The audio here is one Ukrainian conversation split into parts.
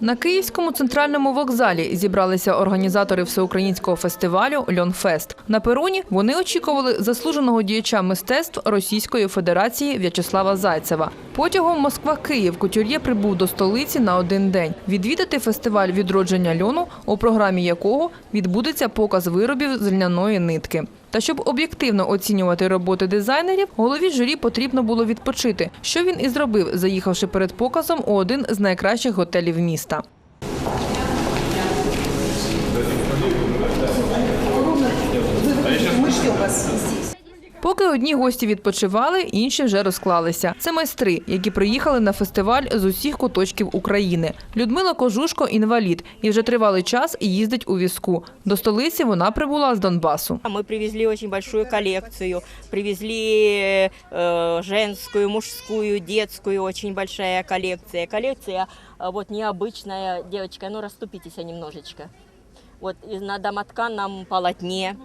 На Київському центральному вокзалі зібралися організатори всеукраїнського фестивалю Льонфест. На пероні вони очікували заслуженого діяча мистецтв Російської Федерації В'ячеслава Зайцева. Потягом Москва-Київ кутюр'є прибув до столиці на один день. Відвідати фестиваль відродження льону, у програмі якого відбудеться показ виробів з льняної нитки. Та щоб об'єктивно оцінювати роботи дизайнерів, голові журі потрібно було відпочити, що він і зробив, заїхавши перед показом у один з найкращих готелів міста. Поки одні гості відпочивали, інші вже розклалися. Це майстри, які приїхали на фестиваль з усіх куточків України. Людмила Кожушко інвалід і вже тривалий час їздить у візку. До столиці вона прибула з Донбасу. Мы привезли очень большую коллекцию, привезли э, женскую, мужскую, детскую, очень большая коллекция. Коллекция э, вот необычная, девочка, ну расступитесь немножечко. Вот и на домотканном полотне.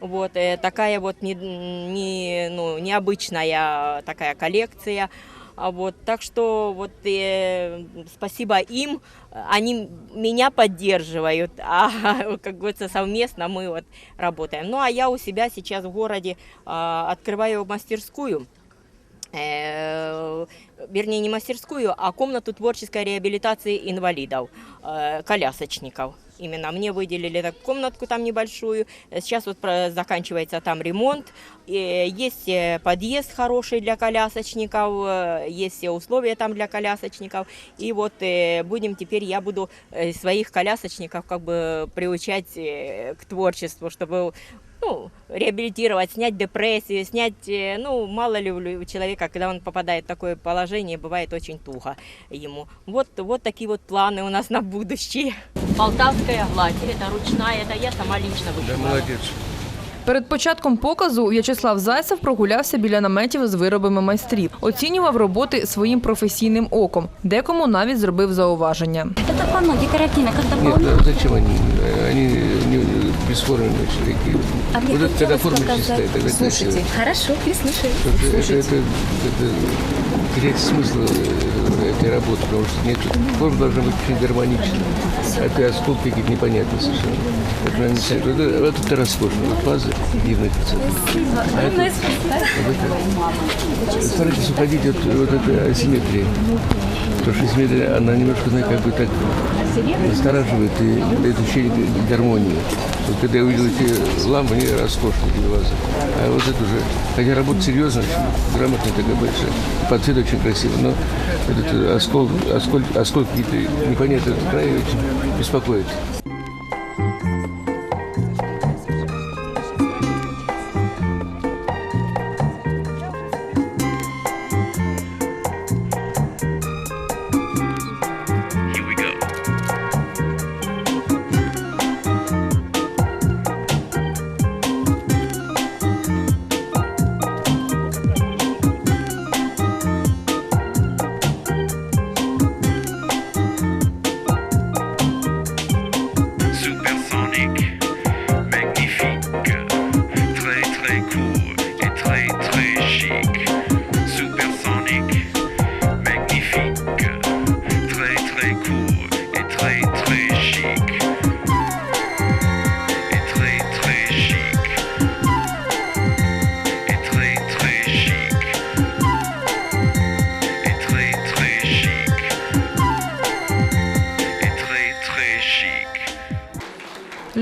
Вот э, такая вот не, не, ну, необычная такая коллекция. А Вот, так что вот э, спасибо им, они меня поддерживают, а как говорится совместно мы вот работаем. Ну а я у себя сейчас в городе а, открываю мастерскую, э, вернее не мастерскую, а комнату творческой реабилитации инвалидов, э, колясочников. Именно мне выделили так комнатку там небольшую. Сейчас вот про- заканчивается там ремонт. Э, Есть э, подъезд хороший для колясочников, э, есть все условия там для колясочников. И вот э, будем теперь, я буду э, своих колясочников как бы приучать э, к творчеству, чтобы ну, реабилитировать, снять депрессию, снять, э, ну, мало ли у лю- у человека, когда он попадает в такое положение, бывает очень туго ему. Вот, вот такие вот планы у нас на будущее. Полтавская гладь, это ручная, это я сама лично Да, вышивала. молодец. Перед початком показу В'ячеслав Зайцев прогулявся біля наметів з виробами майстрів, оцінював роботи своїм професійним оком. Декому навіть зробив зауваження. Это панно декоративно, когда Нет, полно. а зачем они? Они не, бесформенные все такие. А вот это когда форма чистая, тогда Слушайте, красиво. хорошо, переслушаю. Это, это, это, это терять смысл э, этой работы, потому что нет, форма должна быть очень гармонична. А ты оскол какие-то непонятные совершенно. Это, вот это, вот это роскошно. Вот фазы дивные Спасибо. А это- Огромное спасибо. Старайтесь уходить от вот этой асимметрии. Потому что асимметрия, она немножко, знаете, как бы так настораживает и дает ощущение гармонии. Вот когда я увидел эти лампы, они роскошные, эти вазы. А вот это уже, хотя работа серьезная, очень грамотная такая большая, и под цвет очень красиво, но этот э, оскол, оскол, оскол какие-то непонятные этот край очень беспокоит.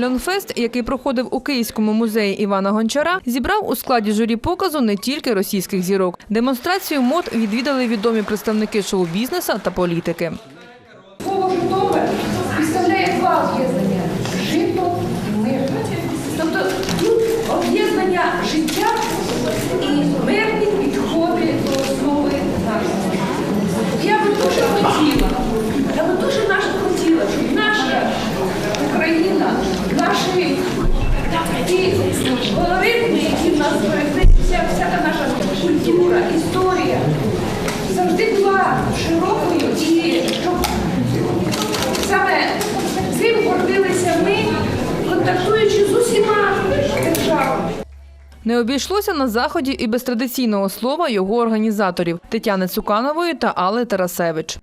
Льонфест, який проходив у Київському музеї Івана Гончара, зібрав у складі журі показу не тільки російських зірок. Демонстрацію мод відвідали відомі представники шоу-бізнеса та політики. Слово «житомир» представляє два об'єднання історія, завжди була широкою і щоб саме цим гордилися ми, контактуючи з усіма державами. Не обійшлося на заході і без традиційного слова його організаторів Тетяни Цуканової та Алли Тарасевич.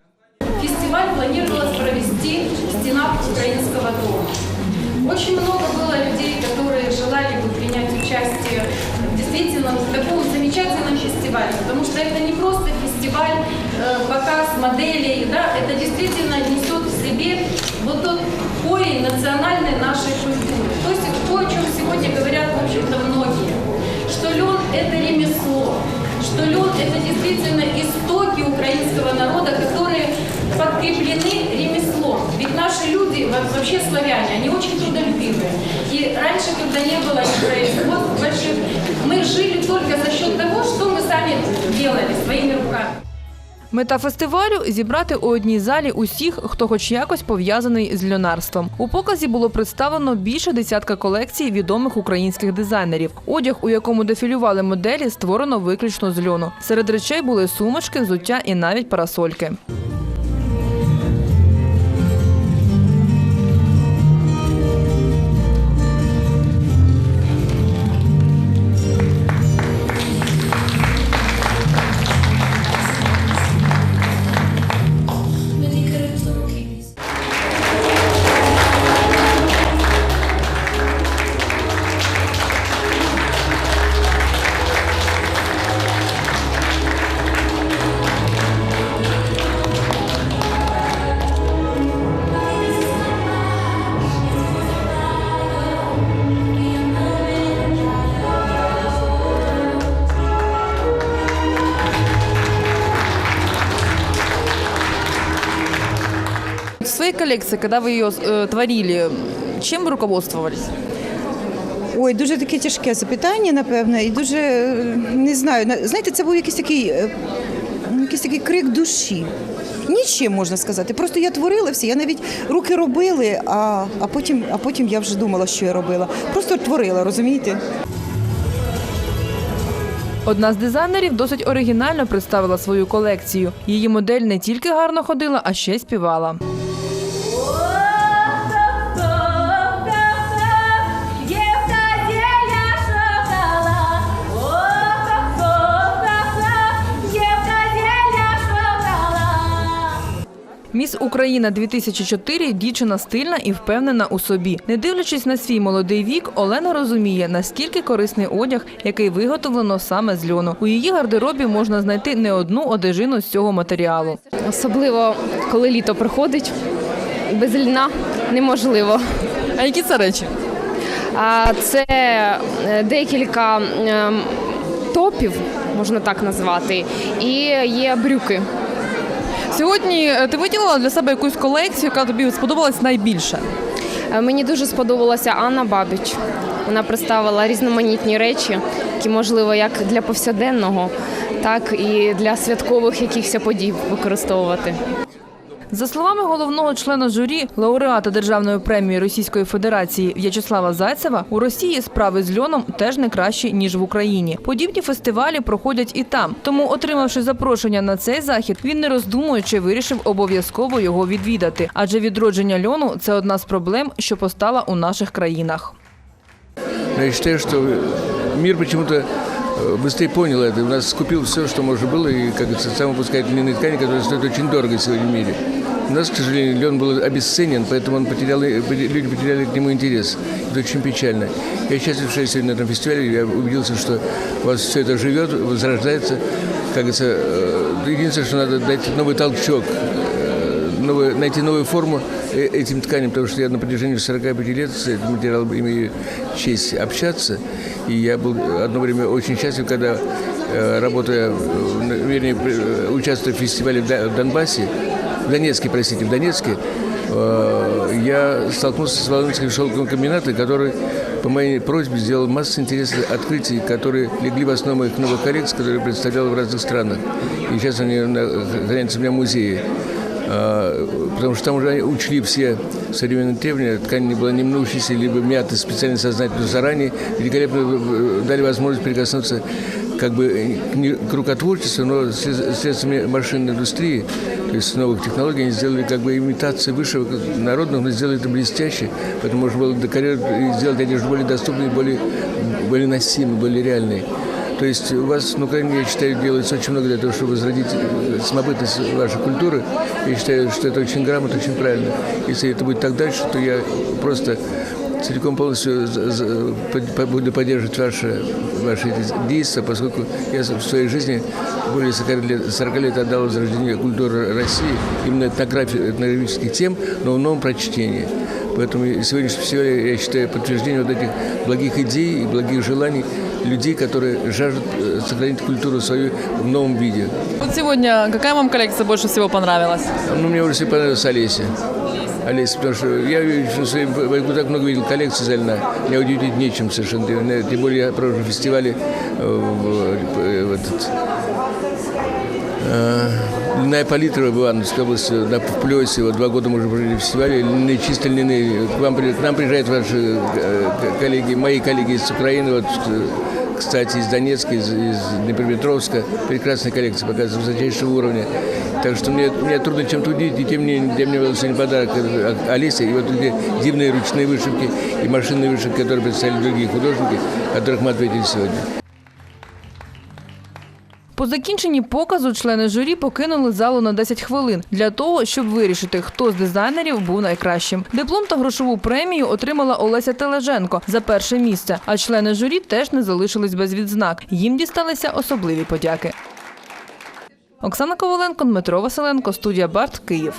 Фестиваль планировалось провести шести стенах украинского дома. Очень много было людей, которые желали бы принять участие действительно в таком замечательном фестивале, Потому что это не просто фестиваль, э, показ моделей, да, это действительно несет в себе вот тот корень национальной нашей культуры. То есть то, о чем сегодня говорят, в общем-то, многие, что лен – это ремесло, что лен – это действительно истоки украинского народа, которые подкреплены ремеслом. Ведь наши люди, во- вообще славяне, они очень трудолюбивые. И раньше, когда не было ни производств больших, мы жили только за счет того, что мы сами делали своими руками. Мета фестивалю зібрати у одній залі усіх, хто хоч якось пов'язаний з льонарством. У показі було представлено більше десятка колекцій відомих українських дизайнерів. Одяг, у якому дефілювали моделі, створено виключно з льону. Серед речей були сумочки, взуття і навіть парасольки. коллекции, когда вы ее э, творили, чем вы руководствовались? Ой, дуже таке тяжке запитання, напевно, і дуже е, не знаю. на- Знаєте, це був якийсь такий, е, ну, якийсь такий крик душі. Нічим можна сказати. Просто я творила все. Я навіть руки робили, а, а, потім, а потім я вже думала, що я робила. Просто творила, розумієте? Одна з дизайнерів досить оригінально представила свою колекцію. Її модель не тільки гарно ходила, а ще й співала. Міс Україна 2004 дівчина стильна і впевнена у собі. Не дивлячись на свій молодий вік, Олена розуміє, наскільки корисний одяг, який виготовлено саме з льону. У її гардеробі можна знайти не одну одежину з цього матеріалу. Особливо, коли літо приходить, без льна неможливо. А які це речі? А це е, декілька ем, топів, можна так назвати, і є брюки. Сьогодні е, ти виділила для себе якусь колекцію, яка тобі сподобалась найбільше. Е, Мені дуже сподобалася Анна Бабіч. Вона представила різноманітні речі, які можливо як для повсякденного, так і для святкових якихось подій використовувати. За словами головного члена журі, лауреата державної премії Російської Федерації В'ячеслава Зайцева, у Росії справи з льоном теж не кращі ніж в Україні. Подібні фестивалі проходять і там. Тому, отримавши запрошення на цей захід, він не роздумуючи вирішив обов'язково його відвідати. Адже відродження льону це одна з проблем, що постала у наших країнах. Я считаю, что мир почему-то э, быстрее понял это. У нас скупил все, что можно было, и, как говорится, самопускательные ткани, которые стоят очень дорого сегодня в мире. У нас, к сожалению, лен был обесценен, поэтому он потерял, люди потеряли к нему интерес. Это очень печально. Я счастлив, что я сегодня на этом фестивале, я убедился, что у вас все это живет, возрождается. Как говорится, э, единственное, что надо дать новый толчок, э, новую, найти новую форму э, этим тканям, потому что я на протяжении 45 лет с этим материалом имею честь общаться. И я был одно время очень счастлив, когда, э, работая, вернее, э, участвуя в фестивале в До- в Донбассе, в Донецке, простите, в Донецке, я столкнулся с Волынским шелковым комбинатом, который по моей просьбе сделал массу интересных открытий, которые легли в основу моих новых коллекций, которые я представлял в разных странах. И сейчас они хранятся у меня в музее. А, Потому что там уже учли все современные требования, ткань не была не мнущейся, либо мята специально сознательно заранее, великолепно э, дали возможность прикоснуться как бы э, к рукотворчеству, но средствами машинной индустрии, то есть новых технологий, они сделали как бы имитацию высшего народного, но сделали это блестяще, поэтому можно было декорировать и сделать одежду более доступной, более, более носимой, более реальной. То есть у вас на Украине, я считаю, делается очень много для того, чтобы возродить э, самобытность вашей культуры. Я считаю, что это очень грамотно, очень правильно. Если это будет так дальше, то я просто целиком полностью буду поддерживать ваши, ваши действия, поскольку я в своей жизни более 40 лет, 40 лет отдал возрождению культуры России, именно этнографических тем, но в новом прочтении. Поэтому сегодняшний фестиваль, я считаю, подтверждение вот этих благих идей и благих желаний людей, которые жаждут э, сохранить культуру свою в новом виде. Вот сегодня какая вам коллекция больше всего понравилась? Ну, мне уже всегда понравилась Олеся. Олеся, потому что я в своем веку так много видел коллекций за льна. Меня удивить нечем совершенно. Тем- Тем более я провожу фестивали э, в, э, в этот, э, Льняная палитра в Ивановской области, на Плесе, вот два года мы уже провели фестивали, льняные, чисто льняные. К, вам, к нам приезжают ваши э, коллеги, мои коллеги из Украины, вот, кстати, из Донецка, из, из Днепропетровска. Прекрасная коллекция показывает высочайшего уровня. Так что мне, мне трудно чем-то удивить, и тем не, тем не был сегодня подарок Олеся. И вот где дивные ручные вышивки и машинные вышивки, которые представили другие художники, которых мы ответили сегодня. По закінченні показу члени журі покинули залу на 10 хвилин для того, щоб вирішити, хто з дизайнерів був найкращим. Диплом та грошову премію отримала Олеся Тележенко за перше місце. А члени журі теж не залишились без відзнак. Їм дісталися особливі подяки. Оксана Коваленко, Дмитро Василенко, студія Барт, Київ.